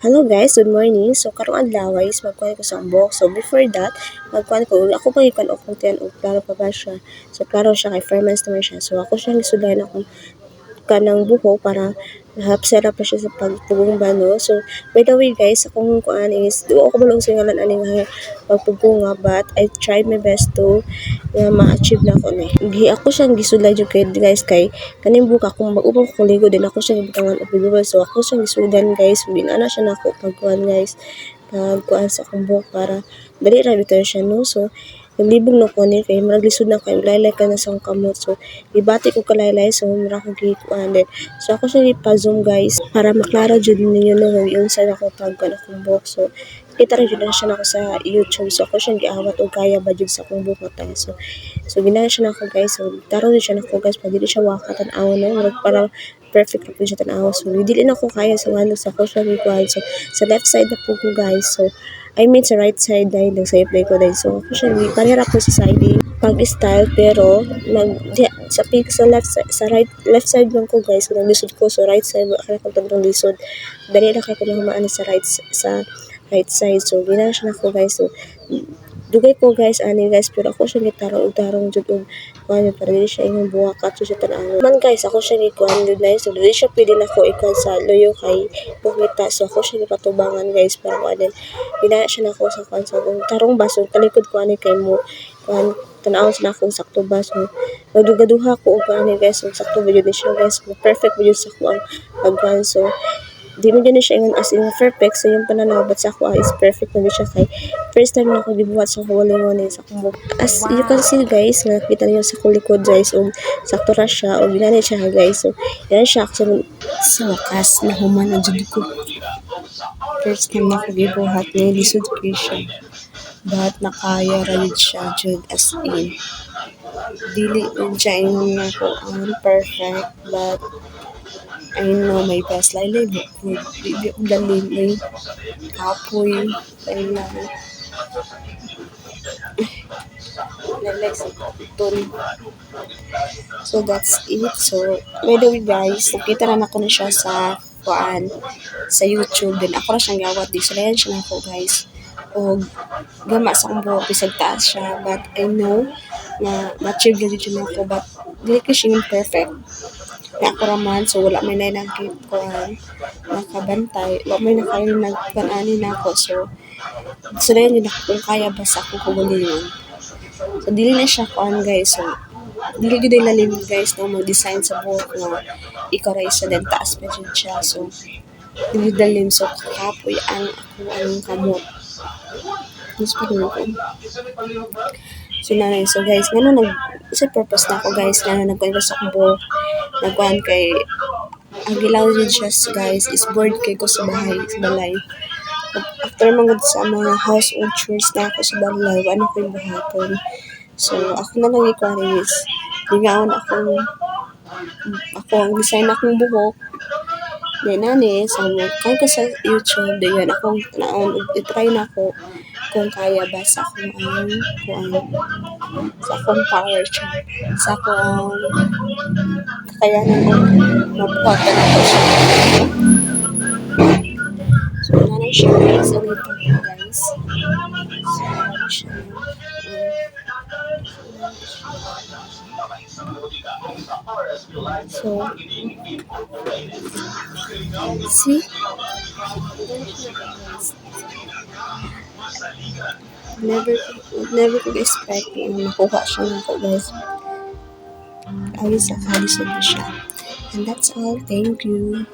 Hello guys, good morning. So karong adlaw is magkuhan ko sa box. So before that, magkuhan ko ako pa ikan og content og klaro pa ba siya. So klaro siya kay four months naman siya. So ako siya gisudan akong kanang buho para hapsera pa siya sa pagpugong bano. So by the way guys, akong kuan is do ako malong singalan ani nga pagpugunga but I tried my best to nga ma-achieve na ko ni. Gi ako siyang gisulay jud kay guys kay kaning buka kung mag-upang ko ligo din ako siya gibutangan og bibol. So ako siyang gisudan guys, binana siya nako pagkuan guys pagkuan sa akong buhok para dali ra bitaw siya no. So naglibog na ko ni kay murag na kay laylay ka na sa kamot. So gibati ko kalaylay so mura ko gikuan din. So ako siya gipa-zoom guys para maklaro jud ninyo no kung yung sa ako pagkuan akong buhok. So kita rin jud na siya nako sa YouTube. So ako siya giawat og kaya ba jud sa akong buhok ta. So so ginaya siya nako guys. So taro siya nako guys pag dili siya waka tan-aw no. Murag para perfect na po siya tanaw. So, dili na ko kaya sa ano sa siya gikuhan. So, sa left side na po ko guys. So, I mean sa right side dahil nag-save na ko dahil. So, siya, parehara ko sa siding pag-style pero di, sa peak sa left side sa right left side lang ko guys. Kung lisod ko. So right side kaya ko tagdong lisod. Dali na kay ko maano sa right sa right side. So gina siya na ko guys. So dugay ko guys ani guys pero ako siya gitarong tarong jud og kuan para dili siya imong buha katso siya tan man guys ako siya gikuan jud na so dili siya pwede na ko ikuan sa loyo kay pukita so ako siya gipatubangan guys para kuan din gina siya nako sa kuan so kung tarong baso talikod ko ani kay mo kuan tanaw sa akong sakto ba so nagdugaduha ko og ani guys so sakto ba jud siya guys perfect ba jud sa kuan pagkuan so di mo din siya ingon as in perfect so yung pananaw but sa ako is perfect na siya kay first time na ako gibuhat sa kawalingon sa buhok. as you can see guys nakita niyo sa kulikod guys um sakto ra siya o ginani siya guys so yan siya so, sa wakas na human na jud ko. First time na ako gibuhat ni lisod ko siya. But nakaya ra siya jud as in. Dili siya ingon na ko ang perfect but I know my best. Laylay bukod di di ko dalim may kapoy laylay so that's it. So by the way guys nakita na ako na siya sa kuan sa YouTube. Din ako na siyang gawat. Di so layan siya ako guys. O gama sa akong buhok bisag taas siya. But I know na ma-achieve na dito na ako. But dili ko siya perfect na ako raman so wala may na nagkuhan nakabantay wala may nakain nagkanani na ako so so na yun ako kung kaya ba sa akong kagalingon so dili na siya kuhan guys so dili gyud lalim guys no mag-design sa buhok nga ikaw ra isa din taas pa dyan siya so dili dalim so kapoy ang ako ang kamot Mas pa ko. So, nanay. So, guys, nga nag, sa purpose na ako, guys, nga nagkuhan ko sa kubo, nagkuhan kay, ang gilaw din siya, guys, is bored kay ko sa bahay, sa balay. After mga sa mga household chores na ako sa balay, ano ko yung buhaton. So, ako na lang ikuhan is, lingaon ako, ako ang design akong buhok, Then, nani, so, kaya ko sa YouTube, then yun, akong, naon, itry na ako kung kaya ba sa akong, um, kung, sa akong power sa akong kakayanan ko, mabuhat na ako siya. So, nanay siya, guys, ang ito, guys. So, nanay siya, So, see? Never, never could expect na makuha siya ng guys. Ayos sa kalisod siya. And that's all. Thank you.